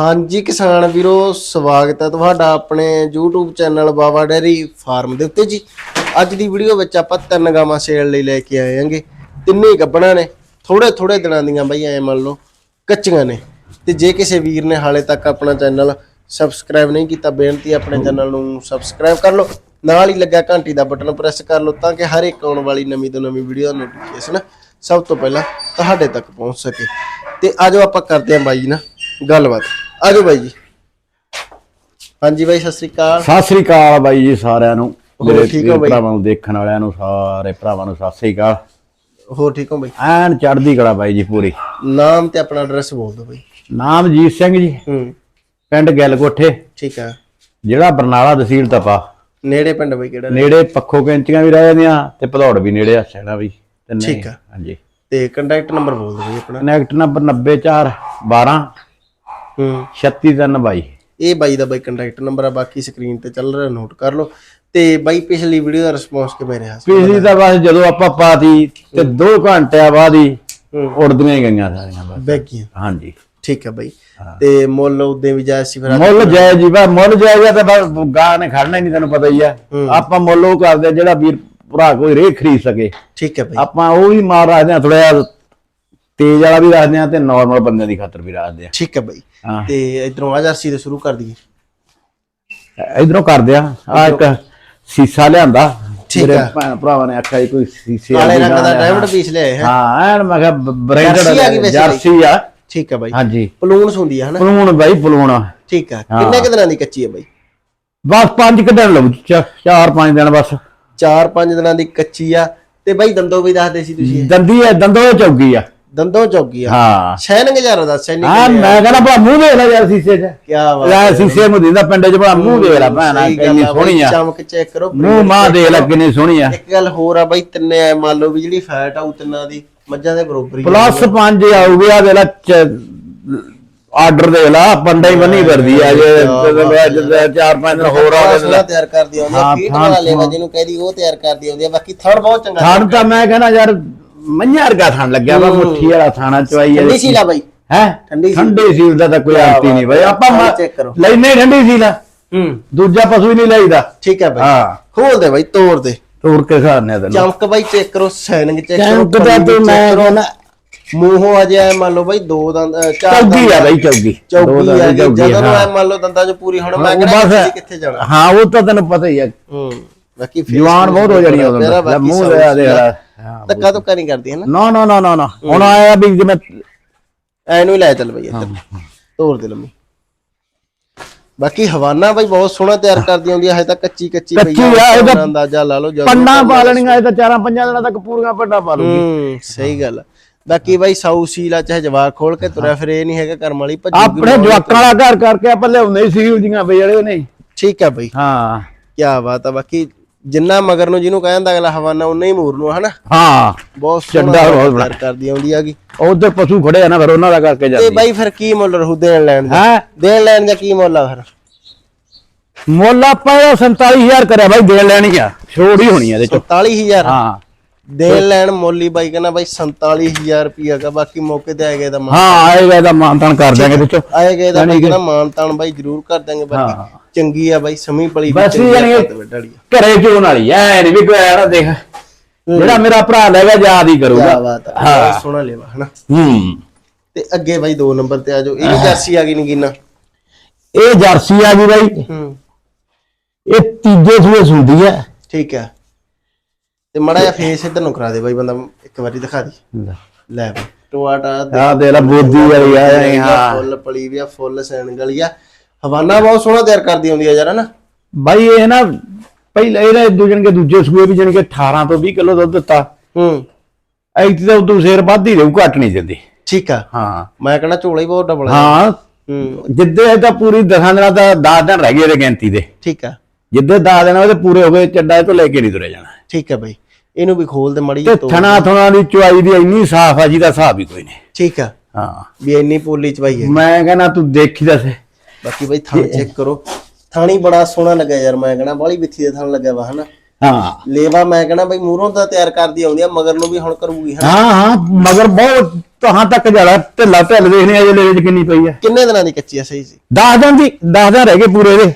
ਹਾਂਜੀ ਕਿਸਾਨ ਵੀਰੋ, ਸਵਾਗਤ ਹੈ ਤੁਹਾਡਾ ਆਪਣੇ YouTube channel Baba dairy farm ਦੇ ਉੱਤੇ ਜੀ। ਅੱਜ ਦੀ ਵੀਡੀਓ ਵਿੱਚ ਆਪਾਂ ਤਿੰਨ ਗਾਵਾਂ ਸੇਲ ਲਈ ਲੈ ਕੇ ਆਏ ਆਂਗੇ ਤਿੰਨੇ ਹੀ ਗੱਬਣਾ ਨੇ। ਥੋੜੇ ਥੋੜੇ ਦਿਨਾਂ ਦੀਆਂ ਬਈ, ਐ ਮੰਨ ਲਓ, ਕੱਚੀਆਂ ਨੇ। ਤੇ ਜੇ ਕਿਸੇ ਵੀਰ ਨੇ ਹਾਲੇ ਤੱਕ ਆਪਣਾ ਚੈਨਲ ਸਬਸਕ੍ਰਾਈਬ ਨਹੀਂ ਕੀਤਾ, ਬੇਨਤੀ ਆਪਣੇ ਚੈਨਲ ਨੂੰ ਸਬਸਕ੍ਰਾਈਬ ਕਰ ਲਓ। ਨਾਲ ਹੀ ਲੱਗਾ ਘੰਟੀ ਦਾ ਬਟਨ ਪ੍ਰੈਸ ਕਰ ਲਓ, ਤਾਂ ਕਿ ਹਰ ਇੱਕ ਆਉਣ ਵਾਲੀ ਨਵੀਂ ਤੋਂ ਨਵੀਂ ਵੀਡੀਓ ਦਾ ਨੋਟੀਫਿਕੇਸ਼ਨ ਸਭ ਤੋਂ ਪਹਿਲਾਂ ਤੁਹਾਡੇ ਤੱਕ ਪਹੁੰਚ ਸਕੇ। ਤੇ ਆਜੋ ਆਪਾਂ ਕਰਦੇ ਹਾਂ ਬਾਈ ਜੀ ਨਾਲ ਗੱਲਬਾਤ। ਆਜੋ ਬਾਈ ਜੀ। ਹਾਂਜੀ ਬਾਈ ਸਤਿ ਸ੍ਰੀ ਅਕਾਲ। ਸਤਿ ਸ੍ਰੀ ਅਕਾਲ ਬਾਈ ਜੀ ਸਾਰਿਆਂ ਨੂੰ। ਹੋਰ ਮੇਰੇ ਠੀਕ ਹੋ ਵੀਰ ਬਾਈ? ਭਰਾਵਾਂ ਨੂੰ ਦੇਖਣ ਵਾਲਿਆਂ ਨੂੰ ਸਾਰੇ ਭਰਾਵਾਂ ਨੂੰ ਸਤਿ ਸ੍ਰੀ ਅਕਾਲ। ਹੋਰ ਠੀਕ ਹੋ ਬਾਈ? ਐਨ ਚੜ੍ਹਦੀ ਕਲਾ ਬਾਈ ਜੀ ਪੂਰੀ। ਨਾਮ ਤੇ ਆਪਣਾ ਐਡਰੈਸ ਬੋਲ ਦਿਓ ਬਾਈ। ਨਾਮ ਜੀਤ ਸਿੰਘ ਜੀ। ਹੂੰ। ਪਿੰਡ ਗਿੱਲ ਕੋਠੇ ਠੀਕ ਆ। ਜਿਹੜਾ ਬਰਨਾਲਾ ਤਹਿਸੀਲ ਤਪਾ। ਨੇੜੇ ਪਿੰਡ ਬਾਈ ਕਿਹੜਾ ਨੇੜੇ? ਪੱਖੋ ਕੈਂਚੀਆਂ ਵੀ ਰਹਿ ਜਾਂਦੀਆਂ ਤੇ ਭਦੌੜ ਵੀ ਨੇੜੇ ਆ ਸੈਣਾ ਵੀ ਤਿੰਨੇ ਠੀਕ ਆ। ਹਾਂਜੀ। ਤੇ ਕੰਟੈਕਟ ਨੰਬਰ ਬੋਲ ਦਿਓ ਬਾਈ ਆਪਣਾ। ਕਨੈਕਟ ਨੰਬਰ 94 12 ਹੂੰ। 36322 ਇਹ ਬਾਈ ਦਾ ਬਾਈ ਕੰਟੈਕਟ ਨੰਬਰ ਆ ਬਾਕੀ ਸਕਰੀਨ ਤੇ ਚੱਲ ਰਿਹਾ ਨੋਟ ਕਰ ਲਓ। ਤੇ ਬਾਈ ਪਿਛਲੀ ਵੀਡੀਓ ਦਾ ਰਿਸਪੌਂਸ ਕਿਵੇਂ ਰਿਹਾ? ਸੀ ਪਿਛਲੀ ਤਾਂ ਬਸ ਜਦੋਂ ਆਪਾਂ ਪਾਤੀ ਤੇ 2 ਘੰਟਿਆਂ ਬਾਅਦ ਹੀ ਹੂੰ। ਉੜਦੀਆਂ ਹੀ ਗਈਆਂ ਸਾਰੀਆਂ ਬਸ। ਬੈਗੀਆਂ ਹਾਂਜੀ। ਠੀਕ ਆ ਬਾਈ। ਤੇ ਮੁੱਲ ਉਦੋਂ ਵੀ ਜਾਇਜ਼ ਸੀ ਫਿਰ? ਮੁੱਲ ਜਾਇਜ਼ ਜੀ ਬਾ ਮੁੱਲ ਜਾਇਜ਼ ਆ ਤੇ ਬਸ ਗਾਹ ਨੇ ਖੜਨਾ ਹੀ ਨਹੀਂ ਤੈਨੂੰ ਪਤਾ ਹੀ ਆ। ਹੂੰ। ਆਪਾਂ ਮੁੱਲ ਉਹ ਕਰਦੇ ਜਿਹੜਾ ਵੀਰ ਭਰਾ ਕੋਈ ਰੇ ਖਰੀਦ ਸਕੇ। ਠੀਕ ਹੈ ਬਾਈ। ਆਪਾਂ ਉਹ ਵੀ ਮਾਰ ਰੱਖਦੇ ਆ ਥੋੜਾ ਜਿਹਾ ਤੇਜ਼ ਵਾਲਾ ਵੀ ਰੱਖਦੇ ਆ ਤੇ ਨਾਰਮਲ ਬੰਦਿਆਂ ਦੀ ਖਾਤਰ ਵੀ ਰੱਖਦੇ ਆ ਠੀਕ ਹੈ ਬਾਈ। ਹਾਂ। ਤੇ ਇਧਰੋਂ ਆ ਜਰਸੀ ਤੋਂ ਸ਼ੁਰੂ ਕਰ ਦਈਏ। ਇਧਰੋਂ ਕਰਦੇ ਆ ਆ ਇੱਕ ਸੀਸਾ ਲਿਆਂਦਾ। ਠੀਕ ਮੇਰੇ ਆ। ਭੈਣ ਭਰਾਵਾਂ ਨੇ ਆਖਿਆ ਕੋਈ ਸੀਸੇ ਕਾਲੇ ਵਾਲੀ ਰੰਗ ਦਾ ਡਾਇਮੰਡ ਪੀਸ ਲਿਆਏ ਹੈ। ਹਾਂ ਐਨ ਮੈਂ ਕਿਹਾ ਜਰਸੀ ਆ ਗਈ ਬ੍ਰਾਂਡਡ ਵੈਸੇ ਜਰਸੀ ਆ। ਠੀਕ ਹੈ ਬਾਈ। ਹਾਂਜੀ। ਪਲੂਨਸ ਹੁੰਦੀ ਹੈ ਹਨਾ? ਪਲੂਣ ਬਾਈ ਪਲੂਣ। ਠੀਕ ਆ। ਹਾਂ। ਕਿੰਨੇ ਕੁ ਦਿਨਾਂ ਦੀ ਕੱਚੀ ਹੈ ਬਾਈ? ਬਸ ਪੰਜ ਕੱਢਣ ਲਊ ਚ- ਚਾਰ ਪੰਜ ਦਿਨ ਬਸ। 4-5 ਦਿਨਾਂ ਦੀ ਕੱਚੀ ਆ। ਤੇ ਬਾਈ ਦੰਦੋਂ ਵੀ ਦੱਸਦੇ ਸੀ ਤੁਸੀਂ। ਦੰਦੀ ਐ ਦੰਦੋਂ ਚੌਗੀ ਆ। ਦੰਦੋਂ ਚੌਗੀ ਆ। ਹਾਂ। ਸ਼ੈਨਿੰਗ ਜਰਾ ਦੱਸ ਸ਼ੈਨਿੰਗ ਹਾਂ ਮੈਂ ਕਹਿੰਦਾ ਭਲਾ ਮੂੰਹ ਦੇਖ ਲੈ ਯਾਰ ਸੀਸੇ 'ਚ। ਕੀ ਬਾਤ ਲੈ ਸੀਸੇ ਨੂੰ ਦਿੰਦਾ ਪਿੰਡ 'ਚ ਭਲਾ ਮੂੰਹ ਦੇਖ ਲੈ ਭੈਣਾ ਕਿੰਨੀ ਸੋਹਣੀ ਆ। ਚਮਕ ਚੈੱਕ ਕਰੋ ਮੂੰਹ ਮਾਂ ਦੇਖ ਲੈ ਕਿੰਨੀ ਸੋਹਣੀ ਆ। ਇੱਕ ਗੱਲ ਹੋਰ ਆ ਬਾਈ ਤਿੰਨੇ ਐ ਮੰਨ ਲਓ ਵੀ ਜਿਹੜੀ ਫੈਟ ਆ ਉਹ ਤਿੰਨਾਂ ਦੀ ਮੱਝਾਂ ਦੇ ਬਰੋਬਰ ਹੀ। ਪਲੱਸ 5 ਆਊਗੀ ਆ ਦੇ ਲੈ ਆਰਡਰ ਦੇ ਲਾ ਪੰਡਾ ਹੀ ਬੰਨੀ ਕਰਦੀ ਆ ਜੇ ਚਾਰ ਪੰਜ ਦਿਨ ਹੋਰ ਆ ਸੋਹਣਾ ਤਿਆਰ ਕਰਦੀ ਆਉਂਦੀ ਆ ਫੀਟ ਵਾਲਾ ਲੇਵਾ ਜਿਹਨੂੰ ਕਹਿੰਦੀ ਉਹ ਤਿਆਰ ਕਰਦੀ ਆਉਂਦੀ ਆ ਬਾਕੀ ਥਣ ਬਹੁਤ ਚੰਗਾ ਥਣ ਤਾਂ ਮੈਂ ਕਹਿੰਦਾ ਯਾਰ ਮਈਆਂ ਵਰਗਾ ਥਣ ਲੱਗਿਆ ਵਾ ਮੁੱਠੀ ਵਾਲਾ ਥਾਣਾ ਚਵਾਈ ਠੰਡੀ ਸੀ ਲਾ ਬਾਈ। ਹੈ? ਠੰਡੀ। ਠੰਡੀ ਸੀਲ ਦਾ ਤਾਂ ਕੋਈ ਆਂਤੀ ਨਹੀਂ ਬਈ। ਆਪਾਂ check ਕਰੋ। ਲੈਨੇ ਠੰਡੀ ਸੀਲ। ਆ ਹੂੰ। ਦੂਜਾ ਪਸ਼ੂ ਹੀ ਨਹੀਂ ਲਈਦਾ। ਠੀਕ ਹੈ ਬਾਈ। ਹਾਂ। ਖੋਲ ਦੇ ਬਾਈ ਤੋੜ ਦੇ। ਤੋੜ ਕੇ ਖਾਣੇ ਤੈਨੂੰ। ਚਮਕ ਬਾਈ ਚੈੱਕ ਕਰੋ ਸੈਨਿੰਗ ਚੈੱਕ ਕਰੋ ਚਮਕ ਦਾ ਤੂੰ ਮੈਂ। ਕਹਿੰਦਾ ਮੂੰਹੋਂ ਅਜੇ ਐ ਮੰਨ ਲਓ ਬਾਈ ਦੋ ਦੰਦ ਚਾਰ ਚੌਗੀ ਆ ਬਈ ਚੌਗੀ। ਚੌਗੀ ਆ ਜਦੋਂ। ਐ ਮੰਨ ਲਓ ਦੰਦਾਂ 'ਚ ਪੂਰੀ ਹੁਣ ਮੈਂ ਕਿੱਥੇ ਜਾਣਾ? ਹਾਂ ਉਹ ਤਾਂ ਤੈਨੂੰ ਪਤਾ ਹੀ ਆ ਹੂੰ। ਬਾਕੀ face ਜਵਾਨ ਬਹੁਤ ਹੋ ਜਾਣੀ ਉਦੋਂ ਮੇਰਾ ਬਾਕੀ ਮੂੰਹ ਸਭ ਦੇ ਦੇ। ਧੱਕਾ ਧੁੱਕਾ ਨਹੀਂ ਕਰਦੀ ਹੈ ਨਾ। ਨਾ ਨਾ ਨਾ ਨਾ ਨਾ। ਹੁਣ ਆਇਆ ਵੀ ਜਿਵੇਂ ਐ ਨੂੰ ਹੀ ਲੈ ਚੱਲ ਬਈ ਇੱਧਰ। ਤੋੜ ਦੇ ਲੰਮੀ। ਬਾਕੀ ਹਵਾਨਾ ਬਾਈ ਬਹੁਤ ਸੋਹਣਾ ਤਿਆਰ ਕਰਦੀ ਆਉਂਦੀ ਹੈ ਹਜੇ ਤਾਂ ਕੱਚੀ ਕੱਚੀ ਪਈ ਕੱਚੀ ਆ, ਇਹਦਾ ਆਪਣਾ ਅੰਦਾਜ਼ਾ ਲਾ ਲਓ ਜਦੋਂ ਪੰਡਾ ਪਾ ਲੈਣੀਆਂ ਇਹ ਤਾਂ ਚਾਰਾਂ ਪੰਜਾਂ ਦਿਨਾਂ ਤੱਕ ਪੂਰੀਆਂ ਪੰਡਾ ਪਾ ਲੂਗੀ। ਹੂੰ ਸਹੀ ਗੱਲ ਆ। ਬਾਕੀ ਬਾਈ ਸਾਊ ਸੀਲਾ ਚਾਹੇ ਜਵਾਕ ਖੋਲ ਕੇ ਤੁਰਿਆ ਫਿਰ ਇਹ ਨਹੀਂ ਹੈਗਾ ਕਰਮ ਵਾਲੀ ਭੱਜੂ ਆਪਣੇ ਜਵਾਕਾਂ ਵਾਲਾ ਘਰ ਕਰਕੇ ਆਪਾਂ ਲਿਆਉਂਦੇ ਸੀ ਜੀਆਂ ਬਈ ਜਿਹੜੇ ਨਹੀਂ ਠੀਕ ਹੈ ਬਾਈ। ਹਾਂ। ਕੀ ਬਾਤ ਆ ਬਾਕੀ ਜਿੰਨਾ ਮਗਰ ਨੂੰ ਜਿਹਨੂੰ ਕਹਿੰਦਾ ਅਗਲਾ ਹਵਾਨਾ ਉਨਾ ਹੀ ਮੂਰ ਨੂੰ ਹਨਾ? ਹਾਂ ਬਹੁਤ ਚੱਡਾ ਬਹੁਤ ਤਿਆਰ ਕਰਦੀ ਆਉਂਦੀ ਆਗੀ ਉਧਰ ਪਸ਼ੂ ਖੜੇ ਆ ਨਾ ਫਿਰ ਉਹਨਾਂ ਦਾ ਕਰਕੇ ਤੇ ਜਾਂਦੀ ਬਾਈ ਫਿਰ ਕੀ ਮੁੱਲ ਰਹੂ ਦੇਣ ਲੈਣ ਦਾ? ਹੈ? ਦੇਣ ਲੈਣ ਦਾ ਕੀ ਮੁੱਲ ਆ ਫਿਰ? ਮੁੱਲ ਆਪਾਂ ਇਹਦਾ 47000 ਕਰਿਆ ਬਾਈ ਦੇਣ ਲੈਣੀ ਆ। ਛੋੜ ਹੀ ਹੋਣੀ ਆ ਇਹਦੇ ਚ। 47000 ਹਾਂ। ਦੇਣ ਲੈਣ ਮੋਲੀ ਬਾਈ ਕਹਿੰਦਾ ਬਾਈ 47000 ਰੁਪਿਆ ਦਾ ਬਾਕੀ ਮੌਕੇ ਤੇ ਆਏਗਾ ਤਾਂ ਹਾਂ ਆਏਗਾ ਇਹਦਾ ਮਾਨਤਾਨ ਕਰ ਦਿਆਂਗੇ ਇਹਦੇ ਚ ਆਏਗਾ ਬਾਈ ਕਹਿੰਦਾ ਮਾਨ ਤਾਨ ਬਾਈ ਜ਼ਰੂਰ ਕਰ ਦਾਂਗੇ ਬਾਕੀ ਹਾਂ। ਚੰਗੀ ਆ ਬਾਈ ਸਮੀ ਪਲੀ ਬਸ ਯਾਨੀ ਘਰੇ ਚੋਣ ਵਾਲੀ ਐ ਨਹੀਂ ਵੀ ਕੋਈ ਨਾ ਦੇਖ। ਜਿਹੜਾ ਮੇਰਾ ਭਰਾ ਲੈਗਾ ਯਾਦ ਹੀ ਕੀ ਕਰੂਗਾ ਬਹੁਤ ਸੋਹਣਾ ਲੈਵਾ ਹਨਾ? ਹੂੰ। ਤੇ ਅੱਗੇ ਬਾਈ 2 ਨੰਬਰ ਤੇ ਆ ਜਾਓ। ਇਹ ਜਰਸੀ ਆ ਗਈ ਨਗੀਨਾ। ਇਹ ਜਰਸੀ ਆ ਗਈ ਬਾਈ। ਹੂੰ। ਇਹ ਤੀਜੇ ਸੂਏ ਸੁੰਦੀ ਹੈ ਠੀਕ ਆ ਤੇ ਮੜਾ ਜਿਹਾ ਫੇਸ ਇੱਧਰ ਨੂੰ ਕਰਾ ਦੇ ਬਾਈ ਬੰਦਾ ਇੱਕ ਵਾਰੀ ਦਿਖਾ ਦੀ। ਲੈ। ਬਾਈ। ਟੋਆਟਾ ਆ ਦੇ ਲਾ ਬੋਦੀ ਵਾਲੀ ਆ ਇਹ, ਹਾਂ। ਫੁੱਲ ਪਲੀ ਵੀ ਆ ਫੁੱਲ ਸੈਨ ਗਲੀ ਆ ਹਵਾਨਾ ਬਹੁਤ ਸੋਹਣਾ ਤਿਆਰ ਕਰਦੀ ਆਉਂਦੀ ਆ ਯਾਰ ਹਨਾ? ਬਾਈ ਇਹ ਨਾ ਪਹਿਲਾਂ ਇਹਦਾ ਦੂਜਣ ਕੇ ਦੂਜੇ ਸੂਏ ਵੀ ਜਣ ਕੇ 18 ਤੋਂ 20 ਕਿਲੋ ਦੁੱਧ ਦਿੱਤਾ। ਹੂੰ। ਐਤੀ ਤਾਂ ਉਦੋਂ ਸ਼ੇਰ ਵੱਧ ਹੀ ਰਹੂ ਘਟ ਨਹੀਂ ਦਿੰਦੀ ਠੀਕ ਆ। ਹਾਂ। ਮੈਂ ਕਹਿੰਦਾ ਝੋਲਾ ਹੀ ਬਹੁਤ ਡਬਲ ਆ। ਹਾਂ। ਹੂੰ। ਜਿੱਦੇ ਇਹ ਤਾਂ ਪੂਰੀ ਦਸਾਂ ਦਿਨਾਂ ਦਾ 10 ਦਿਨ ਰਹਿ ਗਏ ਇਹਦੇ ਗਿਣਤੀ ਦੇ। ਠੀਕ ਆ। ਜਿੱਦੇ 10 ਦਿਨ ਉਹਦੇ ਪੂਰੇ ਹੋ ਗਏ ਚੱਡਾ ਤੋਂ ਲੈ ਕੇ ਨਹੀਂ ਤੁਰਿਆ ਜਾਣਾ। ਠੀਕ ਆ ਬਾਈ। ਇਹਨੂੰ ਵੀ ਖੋਲ ਦੇ ਮੜੀ ਤੇ ਥਣਾ ਥਣਾ ਦੀ ਚੁਆਈ ਦੀ ਇੰਨੀ ਸਾਫ਼ ਆ ਜਿਹਦਾ ਹਿਸਾਬ ਹੀ ਕੋਈ ਨਹੀਂ। ਠੀਕ ਆ। ਹਾਂ। ਵੀ ਇੰਨੀ ਪੋਲੀ ਚ ਬਾਈ ਹੈ। ਮੈਂ ਕਹਿੰਦਾ ਤੂੰ ਦੇਖੀ ਦੱਸ ਬਾਕੀ ਬਾਈ ਥਣ ਚੈੱਕ ਕਰੋ। ਥਾਣੀ ਬੜਾ ਸੋਹਣਾ ਲੱਗਾ ਯਾਰ ਮੈਂ ਕਹਿੰਦਾ ਬਾਲੀ ਵਿੱਥੀ ਦੇ ਥਣ ਲੱਗਿਆ ਵਾ ਹਨਾ? ਹਾਂ। ਲੇਵਾ ਮੈਂ ਕਹਿੰਦਾ ਬਾਈ ਮੂਹਰੋਂ ਤਾਂ ਤਿਆਰ ਕਰਦੀ ਆਉਂਦੀ ਆ ਮਗਰ ਨੂੰ ਵੀ ਹੁਣ ਕਰੂਗੀ ਹਨਾ? ਹਾਂ ਹਾਂ ਮਗਰ ਬਹੁਤ ਤਹਾਂ ਤੱਕ ਜਾਣਾ ਢਿੱਲਾ ਢਿੱਲ ਦੇਖਣੇ ਆ ਜੇ ਲੈ ਚ ਕਿੰਨੀ ਪਈ ਆ। ਕਿੰਨੇ ਦਿਨਾਂ ਦੀ ਕੱਚੀ ਆ ਸਹੀ ਸੀ 10 ਦਿਨ ਦੀ 10 ਦਿਨ ਰਹਿ ਗਏ ਪੂਰੇ ਦੇ।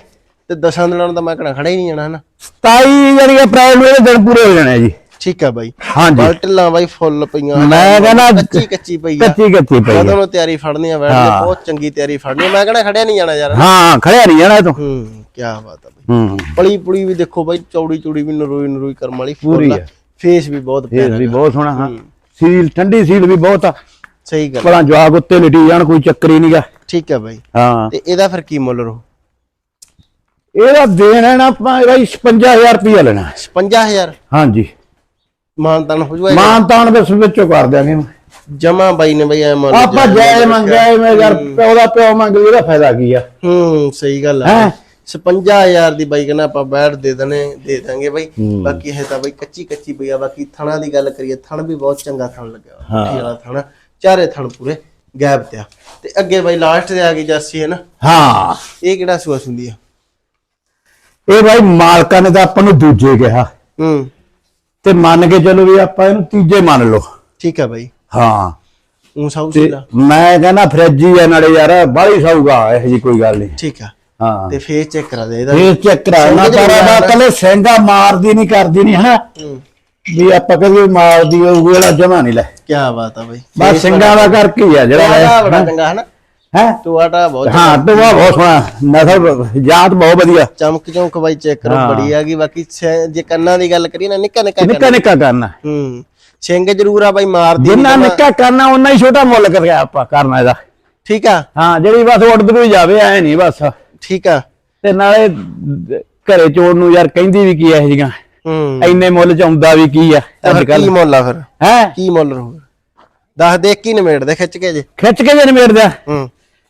ਤੇ ਦਸਾਂ ਦਿਨਾਂ ਨੂੰ ਤਾਂ ਮੈਂ ਕਹਣਾ ਖੜਾ ਹੀ ਨਹੀਂ ਜਾਣਾ ਹਨਾ? 27 ਯਾਨੀ ਕਿ ਅਪ੍ਰੈਲ ਨੂੰ ਇਹਦੇ ਦਿਨ ਪੂਰੇ ਹੋ ਜਾਣੇ ਆ ਜੀ। ਠੀਕ ਆ ਬਾਈ। ਹਾਂਜੀ। ਬਲਟਲਾਂ ਬਾਈ ਫੁੱਲ ਪਈਆਂ ਮੈਂ ਕਹਿੰਦਾ ਕੱਚੀ ਕੱਚੀ ਪਈ ਆ। ਕੱਚੀ ਕੱਚੀ ਪਈ ਆ। ਨੂੰ ਤਿਆਰੀ ਫੜਨੀ ਆ ਬੈਠ ਕੇ ਬਹੁਤ ਚੰਗੀ ਤਿਆਰੀ ਫੜਨੀ ਮੈਂ ਕਹਣਾ ਖੜਿਆ ਨਹੀਂ ਜਾਣਾ ਯਾਰ ਹਾਂ ਖੜਿਆ ਨਹੀਂ ਜਾਣਾ ਤੋਂ ਹੂੰ ਕੀ ਬਾਤ ਆ ਬਾਈ। ਹੂੰ। ਪਲੀ ਪੁਲੀ ਵੀ ਦੇਖੋ ਬਾਈ ਚੌੜੀ ਚੌੜੀ ਵੀ ਨਰੋਈ ਨਰੋਈ ਕਰਮ ਵਾਲੀ ਪੂਰੀ ਫੁੱਲ ਆ। ਫੇਸ ਵੀ ਬਹੁਤ ਪਿਆਰਾ ਵੀ ਬਹੁਤ ਸੋਹਣਾ ਹਾਂ। ਸੀਲ ਠੰਡੀ ਸੀਲ ਵੀ ਬਹੁਤ ਆ। ਸਹੀ ਗੱਲ ਭਲਾ ਜਵਾਗ ਉੱਤੇ ਲਿਟੀ ਜਾਣ ਕੋਈ ਚੱਕਰ ਹੀ ਨਹੀਂਗਾ ਠੀਕ ਆ ਬਾਈ। ਹਾਂ। ਤੇ ਇਹਦਾ ਫਿਰ ਕੀ ਮੁੱਲ ਰਹੂ? ਇਹਦਾ ਦੇਣ ਹੈ ਨਾ ਆਪਾਂ ਇਹਦਾ 55000 ਰੁਪਇਆ ਲੈਣਾ 55000 ਹਾਂਜੀ। ਮਾਨਤਾਨ ਹੋ ਜੂਗਾ ਮਾਨ ਤਾਨ ਦੇ ਵਿੱਚੋਂ ਕਰ ਦਿਆਂਗੇ ਜਮਾ ਬਾਈ ਨੇ ਬਈ ਐ ਮੰਨ ਆਪਾਂ ਜੈ ਮੰਗਿਆ ਮੈਂ ਯਾਰ ਪਿਓ ਦਾ ਪਿਓ ਮੰਗ ਲਈ ਇਹਦਾ ਫਾਇਦਾ ਕੀ ਆ? ਹੂੰ ਸਹੀ ਗੱਲ ਆ। ਹੈਂ? 55000 ਦੀ ਬਾਈ ਕਹਿੰਦਾ ਆਪਾਂ ਬੈਠ ਦੇ ਦਨੇ ਦੇ ਦਾਂਗੇ ਬਾਈ। ਬਾਕੀ ਇਹ ਤਾਂ ਬਾਈ ਕੱਚੀ ਕੱਚੀ ਆ ਬਾਕੀ ਥਣਾ ਦੀ ਗੱਲ ਕਰੀਏ ਥਣ ਵੀ ਬਹੁਤ ਚੰਗਾ ਥਣ ਲੱਗਿਆ ਵਾਲਾ ਥਣ ਚਾਰੇ ਥਣ ਪੂਰੇ ਗੈਪ ਤੇ ਆ। ਤੇ ਅੱਗੇ ਬਾਈ ਲਾਸਟ ਤੇ ਆ ਗਈ ਜਾਸੀ ਹੈ ਨਾ? ਹਾਂ। ਇਹ ਕਿਹੜਾ ਸੂਆ ਸੁੰਦੀ ਆ? ਇਹ ਭਾਈ ਮਾਲਕਾਂ ਨੇ ਤਾਂ ਆਪਾਂ ਨੂੰ ਦੂਜੇ ਕਿਹਾ। ਹੂੰ। ਤੇ ਮੰਨ ਕੇ ਚਲੋ ਵੀ ਆਪਾਂ ਇਹਨੂੰ ਤੀਜੇ ਮੰਨ ਲਓ। ਠੀਕ ਆ ਬਾਈ। ਹਾਂ। ਉਹ ਸਾਊ ਤੇ ਸੀਲਾ ਮੈਂ ਕਹਿੰਦਾ ਫਰਿੱਜ ਹੀ ਆ ਨਾਲੇ ਯਾਰ ਬਾਹਲੀ ਸੌਗਾ ਇਹੋ ਜੀ ਕੋਈ ਗੱਲ ਨਹੀਂ। ਠੀਕ ਆ। ਹਾਂ। ਤੇ ਫੇਸ ਚੈੱਕ ਕਰਾ ਦੇ ਇਹਦਾ। ਇਹ ਚੈੱਕ ਕਰਾਉਣਾ ਮਾਰਦਾ- ਕੱਲੇ ਸਿੰਘਾ ਮਾਰਦੀ ਨਹੀਂ ਕਰਦੀ ਨਹੀਂ ਹਨਾ? ਹੂੰ। ਵੀ ਆਪਾਂ ਕਦੇ ਮਾਰਦੀ ਹੋਊਗੀ ਵਾਲਾ ਜਮਾ ਨਹੀਂ ਲੈ। ਕੀ ਬਾਤ ਆ ਬਾਈ। ਬਸ ਸਿੰਘਾਂ ਦਾ ਕਰਕੇ ਹੀ ਆ ਜਿਹੜਾ ਬੜਾ ਚੰਗਾ ਹੈ ਨਾ ਹੈ? ਟੁਆਟਾ ਬਹੁਤ ਹਾਂ ਉਹ ਬਹੁਤ ਸੋਹਣਾ ਨਸਲ ਜਾਤ ਬਹੁਤ ਵਧੀਆ। ਚਮਕ ਚਮਕ ਬਾਈ ਚੈੱਕ ਕਰੋ। ਬੜੀ ਆ ਗਈ। ਬਾਕੀ ਜੇ ਕੰਨਾਂ ਦੀ ਗੱਲ ਕਰੀਏ ਨਾ ਨਿੱਕਾ ਨਿੱਕਾ ਨਿੱਕਾ ਨਿੱਕਾ ਕਰਨਾ ਹੂੰ। ਸਿੰਘ ਜ਼ਰੂਰ ਆ ਬਾਈ ਮਾਰਦੀ ਜਿੰਨਾ। ਨਿੱਕਾ ਕਰਨਾ ਉਹਨਾਂ ਹੀ ਛੋਟਾ ਮੁੱਲ ਕਰਿਆ ਆਪਾਂ ਕਰਨਾ ਇਹਦਾ। ਠੀਕ ਆ। ਹਾਂ ਜਿਹੜੀ ਬਸ ਉੱਡ ਵੀ ਜਾਵੇ ਐ ਨਹੀਂ ਬਸ। ਠੀਕ ਆ। ਤੇ ਨਾਲੇ ਘਰੇ ਚੋਣ ਨੂੰ ਯਾਰ ਕਹਿੰਦੀ ਵੀ ਕੀ ਐ ਜੀਆਂ। ਹੂੰ। ਇੰਨੇ ਮੁੱਲ ਚ ਆਉਂਦਾ ਵੀ ਕੀ ਆ ਅੱਜ ਕੱਲ ਕੀ ਮੁੱਲ ਆ ਫਿਰ? ਹੈ? ਕੀ ਮੁੱਲ ਰਹੂ ਦੱਸ ਦੇ ਕੀ ਨਿਮੇੜ ਦੇ ਖਿੱਚ ਕੇ ਜੇ। ਖਿੱਚ ਕੇ ਜੇ ਨਿਮੇੜ ਦਿਆ ਹੂੰ।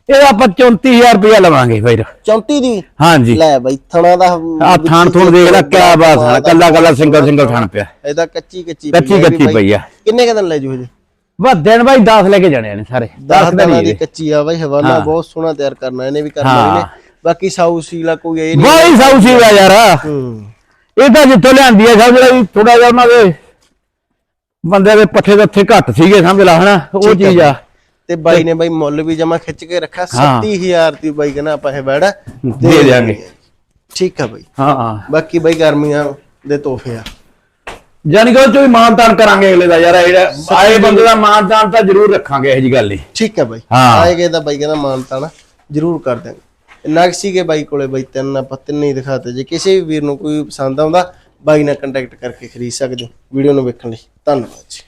ਇਹਦਾ ਆਪਾਂ 34000 ਰੁਪਇਆ ਲਵਾਂਗੇ ਫਿਰ। 34 ਦੀ? ਹਾਂਜੀ। ਲੈ ਬਾਈ ਥਣਾ ਦਾ ਆ ਥਾਣ ਥੋੜ ਦੇਖ ਲੈ ਕਿਆ ਬਾਤ ਹੈ ਕੱਲਾ ਕੱਲਾ ਸਿੰਗਲ ਸਿੰਗਲ ਥਾਣ ਪਿਆ। ਇਹਦਾ ਕੱਚੀ ਕੱਚੀ ਕੱਚੀ ਆ ਵੀ ਕੱਚੀ ਬਾਈ। ਪਈ ਆ। ਕਿੰਨੇ ਕਦਨ ਲੈ ਜੂ ਹਜੇ ਬਸ ਦਿਨ ਬਾਈ 10 ਲੈ ਕੇ ਜਾਣੇ ਨੇ ਸਾਰੇ। 10 10 ਦਿਨਾਂ ਦੀ ਨਹੀਂ ਕੱਚੀ ਆ ਬਾਈ ਹਵਾਲਾ ਬਹੁਤ ਸੋਹਣਾ ਤਿਆਰ ਕਰਨਾ ਇਹਨੇ ਵੀ ਕਰਨਾ। ਇਹਨੇ ਬਾਕੀ ਸਾਊ ਸੀਲਾ ਕੋਈ ਇਹ ਨਹੀਂ ਬਾਈ ਸਾਊ ਸੀ ਵਾ ਯਾਰ। ਹੂੰ। ਇਹ ਤਾਂ ਜਿੱਥੋਂ ਲਿਆਂਦੀ ਹੈ ਸਮਝ ਲੈ ਵੀ ਥੋੜਾ ਜਿਹਾ ਉਹਨਾਂ ਦੇ ਬੰਦੇ ਦੇ ਪੱਠੇ ਦੇ ਉੱਥੇ ਘੱਟ ਸੀਗੇ ਸਮਝ ਲਾ ਹਨਾ। ਉਹ ਆ ਚੀਜ਼ ਆ। ਤੇ ਬਾਈ ਨੇ ਬਾਈ ਮੁੱਲ ਵੀ ਜਮਾ ਖਿੱਚ ਕੇ ਰੱਖਿਆ ਹਾਂ। 30000 ਦੀ ਬਾਈ ਕਹਿੰਦਾ ਆਪਾਂ ਇਹ ਬੈੜਾ ਦੇ ਦਿਆਂਗੇ। ਠੀਕ ਆ ਬਾਈ। ਹਾਂ ਬਾਕੀ ਬਾਈ ਗਰਮੀਆਂ ਦੇ ਤੋਹਫੇ ਆ। ਜਾਨੀ ਕਿ ਉਹ ਚੋਂ ਕਰਾਂਗੇ ਅਗਲੇ ਦਾ ਯਾਰ ਆਏ ਬੰਦੇ ਦਾ ਮਾਨਤਾਨ ਤਾਂ ਜ਼ਰੂਰ ਰੱਖਾਂਗੇ ਇਹ ਜੀ ਗੱਲ ਨਹੀਂ ਠੀਕ ਆ ਬਾਈ। ਹਾਂ। ਆਏਗੇ ਤਾਂ ਬਾਈ ਕਹਿੰਦਾ ਮਾਨਤਾ ਨਾ ਜ਼ਰੂਰ ਕਰ ਦਾਂਗੇ ਨਕਸੀ ਕੇ ਬਾਈ ਕੋਲੇ ਬਾਈ ਤਿੰਨ ਆਪਾਂ ਤਿੰਨੇ ਹੀ ਦਿਖਾਤੇ। ਜੇ ਕਿਸੇ ਵੀ ਵੀਰ ਨੂੰ ਕੋਈ ਪਸੰਦ ਆਉਂਦਾ ਬਾਈ ਨਾਲ ਕੰਟੈਕਟ ਕਰਕੇ ਖਰੀਦ ਸਕਦੇ ਹੋ। ਵੀਡੀਓ ਨੂੰ ਵੇਖਣ ਲਈ। ਧੰਨਵਾਦ ਜੀ।